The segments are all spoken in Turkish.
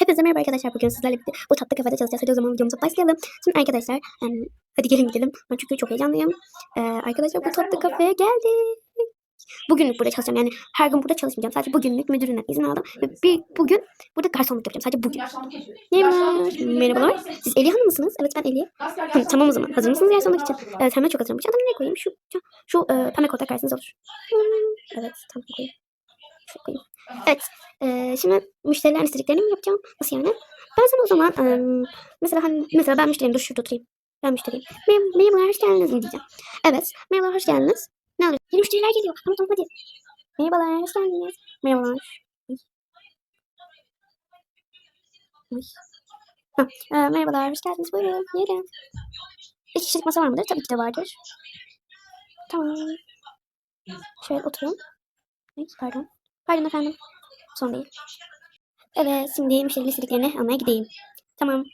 Hepinize merhaba arkadaşlar. Bugün sizlerle birlikte bu tatlı kafede çalışacağız. Hadi o zaman videomuza başlayalım. Şimdi arkadaşlar hadi gelin gidelim. Ben çünkü çok heyecanlıyım. Ee, arkadaşlar bu tatlı kafeye geldik. Bugünlük burada çalışacağım. Yani her gün burada çalışmayacağım. Sadece bugünlük müdüründen izin aldım. Ve bir, bugün burada garsonluk yapacağım. Sadece bugün. Merhabalar. Merhabalar. Siz Eliye Hanım mısınız? Evet ben Eliye. Hı, tamam o zaman. Hazır mısınız garsonluk için? Evet hemen çok hazırım. Bu çantamı nereye koyayım? Şu, şu, şu e, pembe koltuğa karşınıza olur. Evet tamam koyayım. Şu koyayım. Evet. e, şimdi müşterilerin istediklerini mi yapacağım? Nasıl yani? Ben sana o zaman em, mesela hani mesela ben müşteriyim. Dur şurada oturayım. Ben müşteriyim. Merhaba, merhabalar hoş geldiniz mi diyeceğim. Evet. Merhabalar hoş geldiniz. Ne alıyor? Yeni müşteriler geliyor. Tamam tamam hadi. Merhabalar hoş geldiniz. Merhabalar. Ha, e, merhabalar hoş geldiniz. Buyurun. Gelin. İki kişilik masa var mıdır? Tabii ki de vardır. Tamam. Şöyle oturun. Pardon. Pardon efendim. Sorun değil. Evet, şimdi müşteri istediklerini almaya gideyim. Tamam.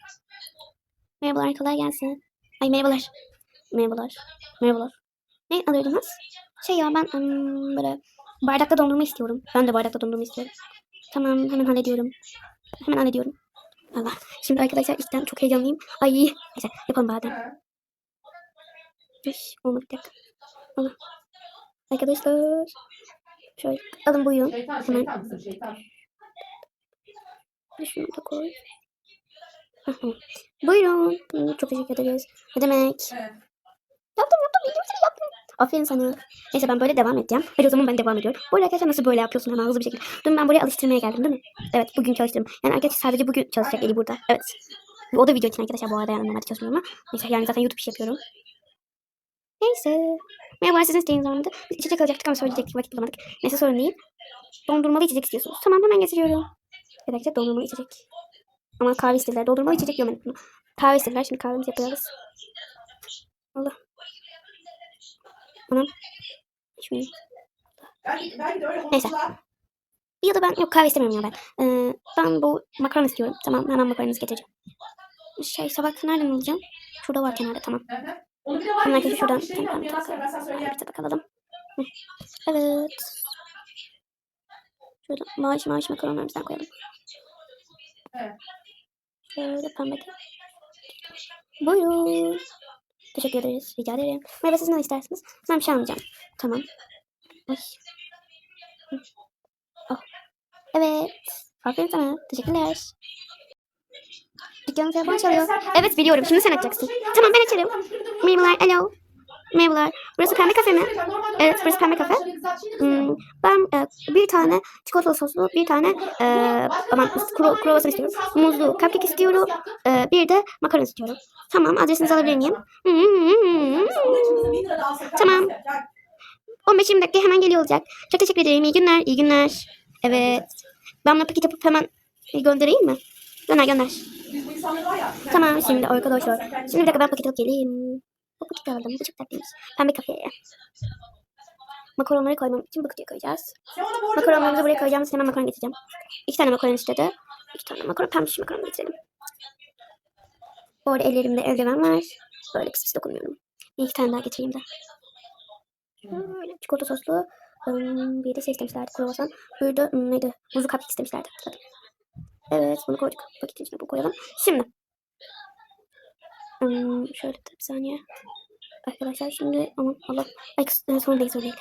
Merhabalar, kolay gelsin. Ay merhabalar. Merhabalar. Merhabalar. Ne alıyordunuz? Şey ya ben ım, böyle bardakta dondurma istiyorum. Ben de bardakta dondurma istiyorum. Tamam, hemen hallediyorum. Hemen hallediyorum. Allah. Şimdi arkadaşlar ilkten çok heyecanlıyım. Ay. Neyse yapalım badem. Üş, olmadı bir dakika. Allah. Arkadaşlar. Şöyle alın buyurun. Şeytan, şeytan mısın şeytan? Şunu da koy. Buyurun. Çok teşekkür ederiz. Ne demek? Evet. Yaptım yaptım. İyi misin? Yaptım. Aferin sana. Neyse ben böyle devam edeceğim. Hadi o zaman ben devam ediyorum. Arada arkadaşlar nasıl böyle yapıyorsun hemen hızlı bir şekilde. Dün ben buraya alıştırmaya geldim değil mi? Evet bugün çalıştım. Yani arkadaşlar sadece bugün çalışacak Eli burada. Evet. O da video için arkadaşlar bu arada yani normalde çalışmıyorum ama. Neyse yani zaten YouTube iş yapıyorum. Neyse. Merhaba sizin isteğiniz var mıydı? Biz içecek alacaktık ama söyleyecektik vakit bulamadık. Neyse sorun değil. Dondurmalı içecek istiyorsunuz. Tamam hemen getiriyorum. Bir dakika dondurmalı içecek. Ama kahve istediler. Dondurmalı içecek yok. Kahve istediler. Şimdi kahvemizi yapıyoruz. Allah. Anam. Öyle Neyse. Ya da ben yok kahve istemiyorum ya ben. Ee, ben bu makaron istiyorum. Tamam hemen makaronunuzu getireceğim. Şey sabah nereden alacağım? Şurada var kenarda tamam. Hı hı. Onu bir de var Hemen yüzü şuradan mi? tamam, alalım. Hı. Evet. Şurada maaş maaş makaronlarımızdan koyalım. Evet. Şöyle pembe. Buyurun. Teşekkür ederiz. Rica ederim. Merhaba siz ne istersiniz? Ben bir şey almayacağım. Tamam. Ay. Oh. Evet. Aferin sana. Teşekkürler. Dükkanın telefonu çalıyor. Evet biliyorum. Şimdi sen açacaksın. Tamam ben açarım. Merhabalar. Alo. Merhabalar. Burası pembe kafe mi? Evet, burası pembe kafe. Hmm, ben e, bir tane çikolatalı soslu, bir tane e, aman kuru, kruvasan istiyorum. Muzlu cupcake istiyorum. E, bir de makaron istiyorum. Tamam adresinizi alabilir miyim? Hmm. Tamam. 15-20 dakika hemen geliyor olacak. Çok teşekkür ederim. İyi günler. İyi günler. Evet. Ben bunu paket yapıp hemen göndereyim mi? Gönder gönder. Tamam şimdi arkadaşlar. Şimdi bir dakika ben paket alıp geleyim. Bu paketi aldım. Bu çok tatlıymış. Pembe kafeye. Makaronları koymam için bu kutuya koyacağız. Makaronlarımızı buraya koyacağım. Hemen makaron getireceğim. İki tane makaron istedi. İki tane makaron. Pembe şiş makaron getirelim. Bu arada ellerimde eldiven var. Böyle pis pis dokunmuyorum. Bir iki tane daha getireyim de. Şöyle çikolata soslu. Bir de şey istemişlerdi. Kruvasan. Im, neydi? Muzlu cupcake istemişlerdi. Hatırladım. Evet bunu koyduk. Paketin içine bu koyalım. Şimdi. ım, şöyle bir saniye. Arkadaşlar şimdi aman Allah. Ay sorun değil sorun değil.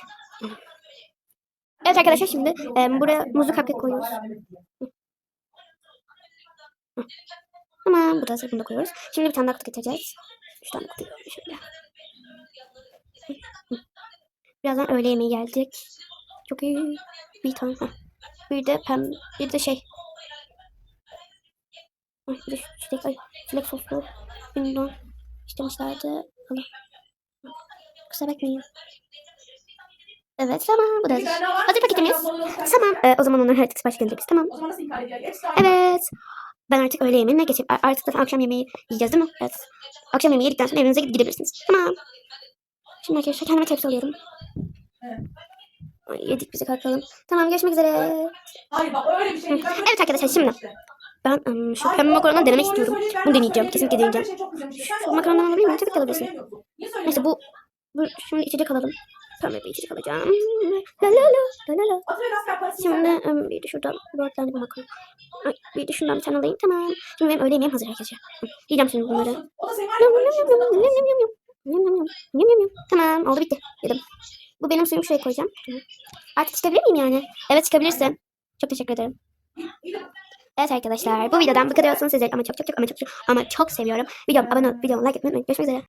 Evet arkadaşlar şimdi e, buraya muzlu cupcake koyuyoruz. Tamam bu da da koyuyoruz. Şimdi bir tane daha kutu getireceğiz. Üç tane kutu şöyle. Birazdan öğle yemeği gelecek. Çok iyi. Bir tane. Bir de pem, bir de şey. Bir de çilek, ay, çilek soslu. Bundan istemişlerdi. Allah. Kusura bakmayın. Evet tamam bu da hazır. Hazır paketimiz. Tamam e, o zaman onları artık sipariş göndeririz. Tamam. Evet. Ben artık öğle yemeğine geçeyim. Artık zaten akşam yemeği yiyeceğiz değil mi? Evet. Akşam yemeği yedikten sonra evinize gidip gidebilirsiniz. Tamam. Şimdi arkadaşlar kendime tepsi alıyorum. Evet. Ay, yedik bizi kalkalım. Tamam görüşmek üzere. Hayır bak öyle bir şey Evet arkadaşlar, şimdi. Ben ım, şu pembe makarondan denemek istiyorum. Bunu de deneyeceğim. Kesinlikle deneyeceğim. Şu ben Tabii ki sana alabilirsin. Neyse bu, bu şimdi içecek alalım. pembe bir içecek alacağım. La la la la la la. Şimdi em, bir de şuradan dört tane bir makarna. Ay, bir de şundan bir tane alayım. Tamam. Şimdi benim öğle yemeğim hazır. Hı, Yiyeceğim şimdi bunları. Tamam oldu bitti. Yedim. Bu benim suyum şuraya koyacağım. Artık çıkabilir miyim yani? Evet çıkabilirsin. Çok teşekkür ederim. Evet arkadaşlar bu videodan bu kadar olsun sizleri ama çok çok çok ama çok çok ama çok seviyorum. Videoma abone olup videoma like etmeyi unutmayın. Görüşmek üzere.